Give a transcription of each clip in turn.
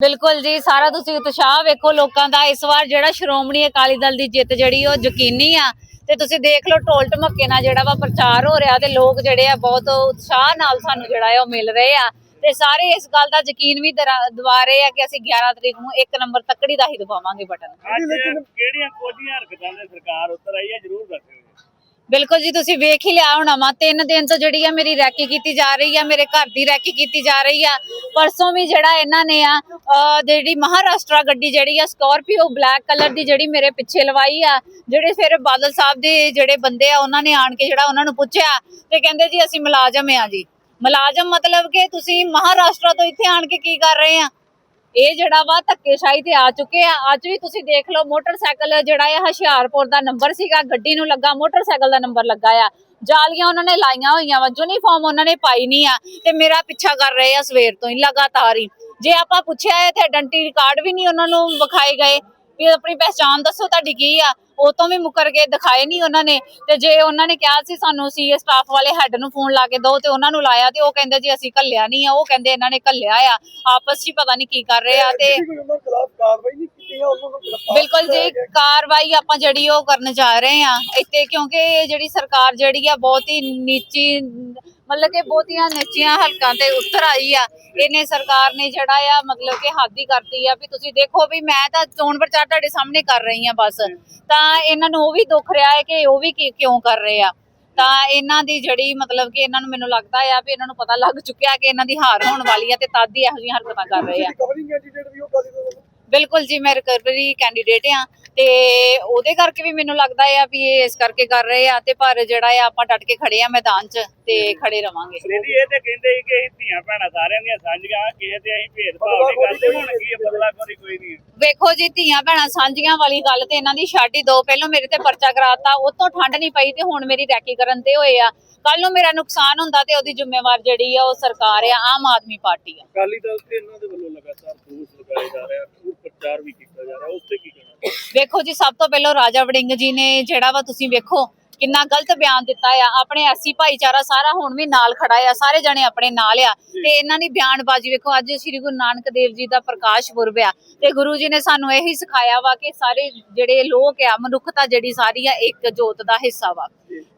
ਬਿਲਕੁਲ ਜੀ, ਸਾਰਾ ਤੁਸੀਂ ਉਤਸ਼ਾਹ ਵੇਖੋ ਲੋਕਾਂ ਦਾ। ਇਸ ਵਾਰ ਜਿਹੜਾ ਸ਼੍ਰੋਮਣੀ ਅਕਾਲੀ ਦਲ ਦੀ ਜਿੱਤ ਜਿਹੜੀ ਉਹ ਯਕੀਨੀ ਆ ਤੇ ਤੁਸੀਂ ਦੇਖ ਲਓ ਢੋਲ ਢਮੱਕੇ ਨਾਲ ਜਿਹੜਾ ਵਾ ਪ੍ਰਚਾਰ ਹੋ ਰਿਹਾ ਤੇ ਲੋਕ ਜਿਹੜੇ ਆ ਬਹੁਤ ਉਤਸ਼ਾਹ ਨਾਲ ਸਾਨੂੰ ਜਿਹੜਾ ਹੈ ਉਹ ਮਿਲ ਰਹੇ ਆ। ਤੇ ਸਾਰੇ ਇਸ ਗੱਲ ਦਾ ਯਕੀਨ ਵੀ ਦਵਾ ਰਹੇ ਆ ਕਿ ਅਸੀਂ 11 ਤਰੀਕ ਨੂੰ ਇੱਕ ਨੰਬਰ ਤੱਕੜੀ ਦਾ ਹੀ ਦਬਾਵਾਂਗੇ ਬਟਨ। ਕਿਹੜੀਆਂ ਕੋਝੀਆਂ ਹਰਕਤਾਂ ਦੇ ਸਰਕਾਰ ਉੱਤਰ ਆਈ ਹੈ ਜਰੂਰ ਦੱਸਿਓ। ਬਿਲਕੁਲ ਜੀ, ਤੁਸੀਂ ਵੇਖ ਹੀ ਲਿਆ ਹੋਣਾ ਵਾ, ਤਿੰਨ ਦਿਨ ਤੋਂ ਜਿਹੜੀ ਆ ਮੇਰੀ ਰੈਕੀ ਕੀਤੀ ਜਾ ਰਹੀ ਆ, ਮੇਰੇ ਘਰ ਦੀ ਰੈਕੀ ਕੀਤੀ ਜਾ ਰਹੀ ਆ। ਪਰਸੋਂ ਵੀ ਜਿਹੜਾ ਇਹਨਾਂ ਨੇ ਆ ਜਿਹੜੀ ਮਹਾਰਾਸ਼ਟਰਾ ਗੱਡੀ ਜਿਹੜੀ ਆ ਸਕਾਰਪੀਓ ਬਲੈਕ ਕਲਰ ਦੀ ਜਿਹੜੀ ਮੇਰੇ ਪਿੱਛੇ ਲਵਾਈ ਆ, ਜਿਹੜੇ ਫਿਰ ਬਾਦਲ ਸਾਹਿਬ ਦੇ ਜਿਹੜੇ ਬੰਦੇ ਆ, ਉਹਨਾਂ ਨੇ ਆਣ ਕੇ ਜਿਹੜਾ ਉਹਨਾਂ ਨੂੰ ਪੁੱਛਿਆ ਤੇ ਕਹਿੰਦੇ ਜੀ ਅਸੀਂ ਮੁਲਾਜ਼ਮ ਆ ਜੀ। ਮੁਲਾਜ਼ਮ ਮਤਲਬ ਕਿ ਤੁਸੀਂ ਮਹਾਰਾਸ਼ਟਰਾ ਤੋਂ ਇੱਥੇ ਆਣ ਕੇ ਕੀ ਕਰ ਰਹੇ ਆ? ਇਹ ਜਿਹੜਾ ਵਾ ਧੱਕੇਸ਼ਾਹੀ ਤੇ ਆ ਚੁੱਕੇ ਆ। ਅੱਜ ਵੀ ਤੁਸੀਂ ਦੇਖ ਲਓ ਮੋਟਰਸਾਈਕਲ ਜਿਹੜਾ ਇਹ ਹੁਸ਼ਿਆਰਪੁਰ ਦਾ ਨੰਬਰ ਸੀਗਾ, ਗੱਡੀ ਨੂੰ ਲੱਗਾ, ਮੋਟਰਸਾਈਕਲ ਦਾ ਨੰਬਰ ਲੱਗਾ ਆ। ਜਾਲੀਆਂ ਉਹਨਾਂ ਨੇ ਲਾਈਆਂ ਹੋਈਆਂ ਵਾ, ਯੂਨੀਫਾਰਮ ਉਹਨਾਂ ਨੇ ਪਾਈ ਨਹੀਂ ਆ ਤੇ ਮੇਰਾ ਪਿੱਛਾ ਕਰ ਰਹੇ ਆ ਸਵੇਰ ਤੋਂ ਹੀ, ਲਗਾਤਾਰ ਹੀ। ਜੇ ਆਪਾਂ ਪੁੱਛਿਆ ਤੇ ਆਇਡੈਂਟੀ ਕਾਰਡ ਵੀ ਨਹੀਂ ਉਹਨਾਂ ਨੂੰ ਵਿਖਾਏ ਗਏ, ਵੀ ਆਪਣੀ ਪਹਿਚਾਣ ਦੱਸੋ ਤੁਹਾਡੀ ਕੀ ਆ। ਉਹ ਤੋਂ ਵੀ ਮੁਕਰ ਗਏ ਦਿਖਾਏ ਨਹੀਂ ਉਹਨਾਂ ਨੇ। ਤੇ ਜੇ ਉਹਨਾਂ ਨੇ ਕਿਹਾ ਸੀ ਸਾਨੂੰ ਸੀਏ ਸਟਾਫ ਵਾਲੇ ਹੈੱਡ ਨੂੰ ਫੋਨ ਲਾ ਕੇ ਦਿਓ ਤੇ ਉਹਨਾਂ ਨੂੰ ਲਾਇਆ ਤੇ ਉਹ ਕਹਿੰਦੇ ਜੀ ਅਸੀਂ ਘੱਲਿਆ ਨਹੀਂ ਆ ਉਹ ਕਹਿੰਦੇ ਇਹਨਾਂ ਨੇ ਘੱਲਿਆ ਆ। ਆਪਸ 'ਚ ਪਤਾ ਨਹੀਂ ਕੀ ਕਰ ਰਹੇ ਆ ਤੇ ਬਿਲਕੁਲ ਜੀ। ਕਾਰਵਾਈ ਆਪਾਂ ਜਿਹੜੀ ਉਹ ਕਰਨ ਜਾ ਰਹੇ ਆ। ਇੱਥੇ ਕਿਉਂਕਿ ਇਹ ਜਿਹੜੀ ਸਰਕਾਰ ਜਿਹੜੀ ਆ ਬਹੁਤ ਹੀ ਨੀਚੀ ਮਤਲਬ ਕਿ ਬਹੁਤੀਆਂ ਨੀਚੀਆਂ ਹਲਕਾਂ ਤੇ ਉੱਤਰ ਆਈ ਆ। ਇਹਨੇ ਸਰਕਾਰ ਨੇ ਜਿਹੜਾ ਆ ਮਤਲਬ ਕਿ ਹੱਦ ਕਰਤੀ ਆ ਵੀ ਤੁਸੀਂ ਦੇਖੋ ਵੀ ਮੈਂ ਤਾਂ ਚੋਣ ਪ੍ਰਚਾਰ ਤੁਹਾਡੇ ਸਾਹਮਣੇ ਕਰ ਰਹੀ ਆ ਬਸ। ਤਾਂ ਇਹਨਾਂ ਨੂੰ ਉਹ ਵੀ ਦੁੱਖ ਰਿਹਾ ਹੈ ਕਿ ਉਹ ਵੀ ਕਿਉਂ ਕਰ ਰਹੇ ਆ। ਤਾਂ ਇਹਨਾਂ ਦੀ ਜਿਹੜੀ ਮਤਲਬ ਕਿ ਇਹਨਾਂ ਨੂੰ ਮੈਨੂੰ ਲੱਗਦਾ ਆ ਵੀ ਇਹਨਾਂ ਨੂੰ ਪਤਾ ਲੱਗ ਚੁੱਕਿਆ ਕਿ ਇਹਨਾਂ ਦੀ ਹਾਰ ਹੋਣ ਵਾਲੀ ਆ ਤੇ ਤਦ ਹੀ ਇਹੋ ਜਿਹੀਆਂ ਹਰਕਤਾਂ ਕਰ ਰਹੇ ਆ। ਬਿਲਕੁਲ ਜੀ ਮੈਂ ਰਿਕਵਰੀ ਕੈਂਡੀਡੇਟ ਆ ਤੇ ਉਹਦੇ ਕਰਕੇ ਵੀ ਮੈਨੂੰ ਲੱਗਦਾ ਆ ਵੀ ਇਹ ਇਸ ਕਰਕੇ ਕਰ ਰਹੇ ਆ ਤੇ ਪਰ ਜਿਹੜਾ ਆ ਆਪਾਂ ਡਟ ਕੇ ਖੜੇ ਆ ਮੈਦਾਨ 'ਚ। ਤੇ ਖੜੇ ਰਵਾਂਗੇ। ਦੀਦੀ ਇਹ ਤੇ ਕਹਿੰਦੇ ਸੀ ਕਿ ਅਸੀਂ ਧੀਆਂ ਭੈਣਾਂ ਸਾਰਿਆਂ ਦੀਆਂ ਸਾਂਝੀਆਂ ਕਿਸੇ ਤੇ ਅਸੀਂ ਭੇਦਭਾਵ ਨਹੀਂ ਕਰਦੇ ਹੁਣ ਕੀ ਹੈ, ਬਦਲਾ ਕੋਈ ਕੋਈ ਨਹੀਂ ਹੈ। ਵੇਖੋ ਜੀ ਧੀਆਂ ਭੈਣਾਂ ਸਾਂਝੀਆਂ ਵਾਲੀ ਗੱਲ ਤੇ ਇਹਨਾਂ ਦੀ ਛੱਡ ਹੀ ਦੋ। ਪਹਿਲਾਂ ਮੇਰੇ ਤੇ ਪਰਚਾ ਕਰਾਤਾ ਉਤੋਂ ਠੰਡ ਨਹੀਂ ਪਈ ਤੇ ਹੁਣ ਮੇਰੀ ਰੈਕੀ ਕਰਨ ਤੇ ਹੋਏ ਆ। ਕੱਲ ਨੂੰ ਮੇਰਾ ਨੁਕਸਾਨ ਹੁੰਦਾ ਤੇ ਉਹਦੀ ਜ਼ਿੰਮੇਵਾਰ ਜਿਹੜੀ ਆ ਉਹ ਸਰਕਾਰ ਆ ਆਮ ਆਦਮੀ ਪਾਰਟੀ ਆ। ਅਕਾਲੀ ਦਲ ਤੇ ਇਹਨਾਂ ਦੇ ਵੱਲੋਂ ਲਗਾਤਾਰ ਦੋਸ਼ ਲਗਾਏ ਜਾ ਰਹੇ ਆ ਖੂਬ ਪ੍ਰਚਾਰ ਵੀ ਕੀਤਾ ਜਾ ਰਿਹਾ ਉਸ ਤੇ ਕੀ ਕਹਿਣਾ? ਵੇਖੋ ਜੀ ਸਭ ਤੋਂ ਪਹਿਲਾਂ ਰਾਜਾ ਵੜਿੰਗ ਜੀ ਨੇ ਜਿਹੜਾ ਵਾ ਤੁਸੀਂ ਵੇਖੋ ਕਿੰਨਾ ਗਲਤ ਬਿਆਨ ਦਿੱਤਾ ਆ। ਆਪਣੇ ਐਸੀ ਭਾਈਚਾਰਾ ਸਾਰਾ ਹੁਣ ਵੀ ਨਾਲ ਖੜਾ ਆ। ਸਾਰੇ ਜਣੇ ਆਪਣੇ ਨਾਲ ਆ। ਤੇ ਇਹਨਾਂ ਦੀ ਬਿਆਨਬਾਜ਼ੀ ਵੇਖੋ, ਅੱਜ ਸ੍ਰੀ ਗੁਰੂ ਨਾਨਕ ਦੇਵ ਜੀ ਦਾ ਪ੍ਰਕਾਸ਼ ਪੁਰਬ ਆ। ਤੇ ਗੁਰੂ ਜੀ ਨੇ ਸਾਨੂੰ ਇਹੀ ਸਿਖਾਇਆ ਵਾ ਕਿ ਸਾਰੇ ਜਿਹੜੇ ਲੋਕ ਆ, ਮਨੁੱਖਤਾ ਜਿਹੜੀ ਸਾਰੀ ਆ, ਇੱਕ ਜੋਤ ਦਾ ਹਿੱਸਾ ਵਾ।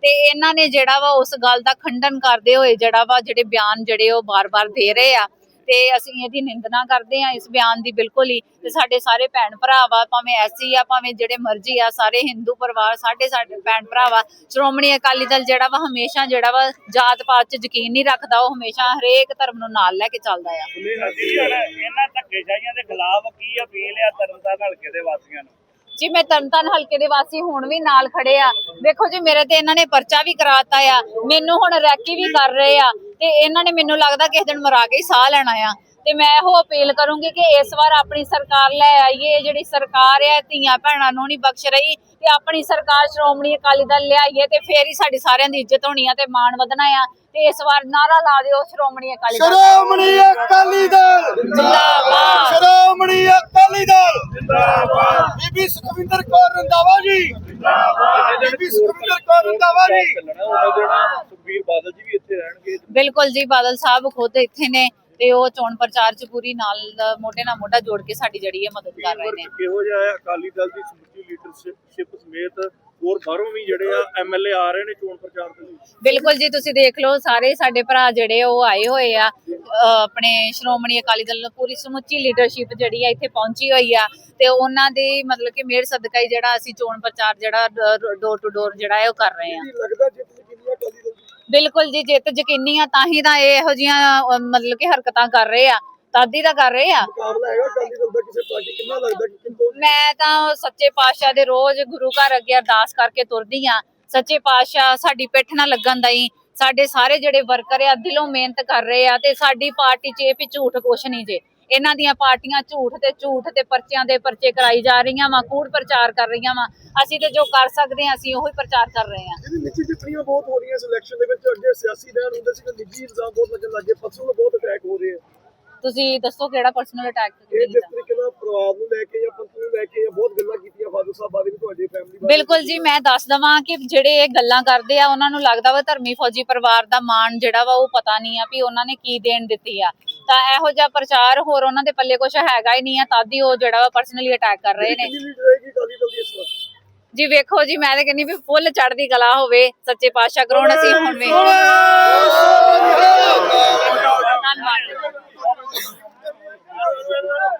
ਤੇ ਇਹਨਾਂ ਨੇ ਜਿਹੜਾ ਵਾ ਉਸ ਗੱਲ ਦਾ ਖੰਡਨ ਕਰਦੇ ਹੋਏ ਜਿਹੜਾ ਵਾ ਜਿਹੜੇ ਬਿਆਨ ਜਿਹੜੇ ਉਹ ਬਾਰ-ਬਾਰ ਦੇ ਰਹੇ ਆ। ਤੇ ਅਸੀਂ ਇਹਦੀ ਨਿੰਦਣਾ ਕਰਦੇ ਆ ਇਸ ਬਿਆਨ ਦੀ ਬਿਲਕੁਲ ਹੀ। ਤੇ ਸਾਡੇ ਸਾਰੇ ਭੈਣ ਭਰਾ ਵਾ ਭਾਵੇਂ ਐਸੀ ਆ ਭਾਵੇਂ ਜਿਹੜੇ ਮਰਜ਼ੀ ਆ ਸਾਰੇ ਹਿੰਦੂ ਪਰਿਵਾਰ ਸਾਡੇ ਸਾਡੇ ਭੈਣ ਭਰਾ ਵਾ ਸ਼੍ਰੋਮਣੀ ਅਕਾਲੀ ਦਲ ਜਿਹੜਾ ਵਾ ਹਮੇਸ਼ਾ ਜਿਹੜਾ ਵਾ ਜਾਤ ਪਾਤ 'ਚ ਯਕੀਨ ਨਹੀਂ ਰੱਖਦਾ ਉਹ ਹਮੇਸ਼ਾ ਹਰੇਕ ਧਰਮ ਨੂੰ ਨਾਲ ਲੈ ਕੇ ਚੱਲਦਾ ਆ। ਇਹਨਾਂ ਧੱਕੇਸ਼ਾਹੀਆਂ ਦੇ ਖਿਲਾਫ ਕੀ ਅਪੀਲ ਆ ਤਰਨਤਾਰਨ ਹਲਕੇ ਦੇ ਵਾਸੀਆਂ ਨੂੰ? ਜੀ ਮੈਂ ਤਰਨਤਾਰਨ ਹਲਕੇ ਦੇ ਵਾਸੀ ਹੁਣ ਵੀ ਨਾਲ ਖੜੇ ਆ। ਵੇਖੋ ਜੀ ਮੇਰੇ ਤੇ ਇਹਨਾਂ ਨੇ ਪਰਚਾ ਵੀ ਕਰਾਤਾ ਆ। ਮੈਨੂੰ ਹੁਣ ਰੈਕੀ ਵੀ ਕਰ ਰਹੇ ਆ। ਤੇ ਇਹਨਾਂ ਨੇ ਮੈਨੂੰ ਲੱਗਦਾ ਕਿਸੇ ਦਿਨ ਮਰਾ ਕੇ ਹੀ ਸਾਹ ਲੈਣਾ ਆ। ਤੇ ਮੈਂ ਇਹੋ ਅਪੀਲ ਕਰੂੰਗੀ ਕਿ ਇਸ ਵਾਰ ਆਪਣੀ ਸਰਕਾਰ ਲੈ ਆਈਏ ਜਿਹੜੀ ਸਰਕਾਰ ਆ ਧੀਆਂ ਭੈਣਾਂ ਨੂੰ ਨਹੀਂ ਬਖਸ਼ ਰਹੀ ਤੇ ਆਪਣੀ ਸਰਕਾਰ ਸ਼੍ਰੋਮਣੀ ਅਕਾਲੀ ਦਲ ਲਿਆਈਏ ਤੇ ਫੇਰ ਹੀ ਸਾਡੀ ਸਾਰਿਆਂ ਦੀ ਇੱਜ਼ਤ ਹੋਣੀ ਆ ਤੇ ਮਾਣ ਵਧਣਾ ਆ। ਤੇ ਇਸ ਵਾਰ ਨਾਰਾ ਲਾ ਦਿਓ ਸ਼੍ਰੋਮਣੀ ਅਕਾਲੀ ਦਲ। ਸ਼੍ਰੋਮਣੀ ਅਕਾਲੀ ਦਲ! ਜ਼ਿੰਦਾਬਾਦ। ਸ਼੍ਰੋਮਣੀ ਅਕਾਲੀ ਦਲ! ਜਿੰਦਾਬਾਦ ਬੀਬੀ ਸੁਖਵਿੰਦਰ ਕੌਰ ਰੰਦਾਵਾ ਜੀ! ਜਿੰਦਾਬਾਦ। ਬੀਬੀ ਸੁਖਵਿੰਦਰ ਕੌਰ ਰੰਦਾਵਾ ਜੀ! ਸੁਖਬੀਰ ਬਾਦਲ ਜੀ ਵੀ ਇੱਥੇ ਰਹਿਣਗੇ? ਬਿਲਕੁਲ ਜੀ ਬਾਦਲ ਸਾਹਿਬ ਖੁਦ ਇੱਥੇ ਨੇ ਤੇ ਉਹ ਚੋਣ ਪ੍ਰਚਾਰ 'ਚ ਪੂਰੀ ਨਾਲ ਮੋਢੇ ਨਾਲ ਮੋਢਾ ਜੋੜ ਕੇ ਸਾਡੀ ਜਿਹੜੀ ਹੈ ਮਦਦ ਕਰ ਰਹੇ ਨੇ। ਕਿਹੋ ਜਿਹਾ ਹੈ? ਅਕਾਲੀ ਦਲ ਦੀ ਸਮੁੱਚੀ ਲੀਡਰਸ਼ਿਪ ਸਮੇਤ ਹੋਰ ਬਾਹਰੋਂ ਵੀ ਜਿਹੜੇ ਆ ਐਮਐਲਏ ਆ ਰਹੇ ਨੇ ਚੋਣ ਪ੍ਰਚਾਰ ਦੇ ਲਈ ਬਿਲਕੁਲ ਜੀ ਤੁਸੀਂ ਦੇਖ ਲਓ ਸਾਰੇ ਸਾਡੇ ਭਰਾ ਜਿਹੜੇ ਉਹ ਆਏ ਹੋਏ ਆ। ਆਪਣੇ ਸ਼੍ਰੋਮਣੀ ਅਕਾਲੀ ਦਲ ਨੂੰ ਪੂਰੀ ਸਮੁੱਚੀ ਲੀਡਰਸ਼ਿਪ ਜਿਹੜੀ ਆ ਇੱਥੇ ਪਹੁੰਚੀ ਹੋਈ ਆ। ਤੇ ਉਹਨਾਂ ਦੇ ਮਤਲਬ ਕਿ ਮੇਰ ਸਦਕਾ ਹੀ ਜਿਹੜਾ ਅਸੀਂ ਚੋਣ ਪ੍ਰਚਾਰ ਜਿਹੜਾ ਡੋਰ ਟੂ ਡੋਰ ਜਿਹੜਾ ਹੈ ਉਹ ਕਰ ਰਹੇ ਆ। ਲੱਗਦਾ ਜਿੱਤ ਯਕੀਨੀ ਅਕਾਲੀ ਦਲ ਦੀ? ਬਿਲਕੁਲ ਜੀ ਜਿੱਤ ਯਕੀਨੀ ਆ ਤਾਂ ਹੀ ਤਾਂ ਇਹ ਇਹੋ ਜੀਆਂ ਮਤਲਬ ਕਿ ਹਰਕਤਾਂ ਕਰ ਰਹੇ ਆ ਤਾਦੀ ਤਾਂ ਕਰ ਰਹੇ ਆ। ਮੁਕਾਬਲਾ ਹੈਗਾ ਅਕਾਲੀ ਦਲ ਦਾ ਕਿਸੇ ਪਾਰਟੀ ਕਿੰਨਾ ਲੱਗਦਾ ਕਿ ਕਿੰਨਾ? ਮੈਂ ਤਾਂ ਸੱਚੇ ਪਾਤਸ਼ਾਹ ਦੇ ਰੋਜ਼ ਗੁਰੂ ਘਰ ਅੱਗੇ ਅਰਦਾਸ ਕਰਕੇ ਤੁਰਦੀ ਆ। ਸੱਚੇ ਪਾਤਸ਼ਾਹ ਸਾਡੀ ਪਿੱਠ ਨਾ ਲੱਗਣ ਦਈ ਸਾਡੇ ਸਾਰੇ ਜਿਹੜੇ ਵਰਕਰ ਆ ਦਿਲੋਂ ਮਿਹਨਤ ਕਰ ਰਹੇ ਆ ਤੇ ਸਾਡੀ ਪਾਰਟੀ 'ਚ ਇਹ ਵੀ ਝੂਠ ਕੁਛ ਨਹੀਂ ਜੇ। ਇਹਨਾਂ ਦੀਆਂ ਪਾਰਟੀਆਂ ਝੂਠ ਤੇ ਝੂਠ ਤੇ ਪਰਚਿਆਂ ਦੇ ਪਰਚੇ ਕਰਾਈ ਜਾ ਰਹੀਆਂ ਵਾ ਕੂੜ ਪ੍ਰਚਾਰ ਕਰ ਰਹੀਆਂ ਵਾ। ਅਸੀਂ ਤੇ ਜੋ ਕਰ ਸਕਦੇ ਆ ਅਸੀਂ ਉਹੀ ਪ੍ਰਚਾਰ ਕਰ ਰਹੇ ਆ ਇਹਦੀ ਨਿੱਜੀ ਟਿੱਪਣੀਆਂ ਬਹੁਤ ਹੋ ਰਹੀਆਂ ਇਸ ਇਲੈਕਸ਼ਨ ਦੇ ਵਿੱਚ ਅੱਗੇ ਸਿਆਸੀ ਰਹਿਣ ਹੁੰਦੇ ਸੀ ਕਿ ਨਿੱਜੀ ਇਲਜ਼ਾਮ ਬਹੁਤ ਲੱਗਣ ਲੱਗੇ ਪਰਸਨਲ ਬਹੁਤ ਅਟੈਕ ਹੋ ਰਹੇ ਆ। ਤੁਸੀਂ ਦੱਸੋ ਕਿਹੜਾ ਪਰਸਨਲ ਅਟੈਕ ਇਹ ਜਿਸ ਤਰੀਕੇ ਨਾਲ ਪਰਿਵਾਰ ਨੂੰ ਲੈ ਕੇ ਜਾਂ ਪੰਥ ਨੂੰ ਲੈ ਕੇ ਜਾਂ ਬਹੁਤ ਗੱਲਾਂ ਕੀਤੀਆਂ ਫਾਦਰ ਸਾਹਿਬ ਬਾਰੇ ਵੀ ਤੁਹਾਡੀ ਫੈਮਿਲੀ ਬਾਰੇ। ਬਿਲਕੁਲ ਜੀ ਮੈਂ ਦੱਸ ਦਵਾਂ ਕਿ ਜਿਹੜੇ ਇਹ ਗੱਲਾਂ ਕਰਦੇ ਆ ਉਹਨਾਂ ਨੂੰ ਲੱਗਦਾ ਵਾ ਧਰਮੀ ਫੌਜੀ ਪਰਿਵਾਰ ਦਾ ਮਾਣ ਜਿਹੜਾ ਵਾ ਉਹ ਪਤਾ ਨਹੀਂ ਆ ਵੀ ਉਹਨਾਂ ਨੇ ਕੀ ਦੇਣ ਦਿੱਤੀ ਆ। ਤਾਂ ਇਹੋ ਜਿਹਾ ਪ੍ਰਚਾਰ ਹੋਰ ਉਹਨਾਂ ਦੇ ਪੱਲੇ ਕੁਝ ਹੈਗਾ ਹੀ ਨਹੀਂ ਆ ਤਦ ਹੀ ਉਹ ਜਿਹੜਾ ਵਾ ਪਰਸਨਲੀ ਅਟੈਕ ਕਰ ਰਹੇ ਨੇ। ਜੀ ਵੇਖੋ ਜੀ ਮੈਂ ਤਾਂ ਕਹਿੰਦੀ ਵੀ ਫੁੱਲ ਚੜਦੀ ਕਲਾ ਹੋਵੇ ਸੱਚੇ ਪਾਤਸ਼ਾਹ ਕਰਾਉਣ ਅਸੀਂ ਹੁਣ ਵੇ।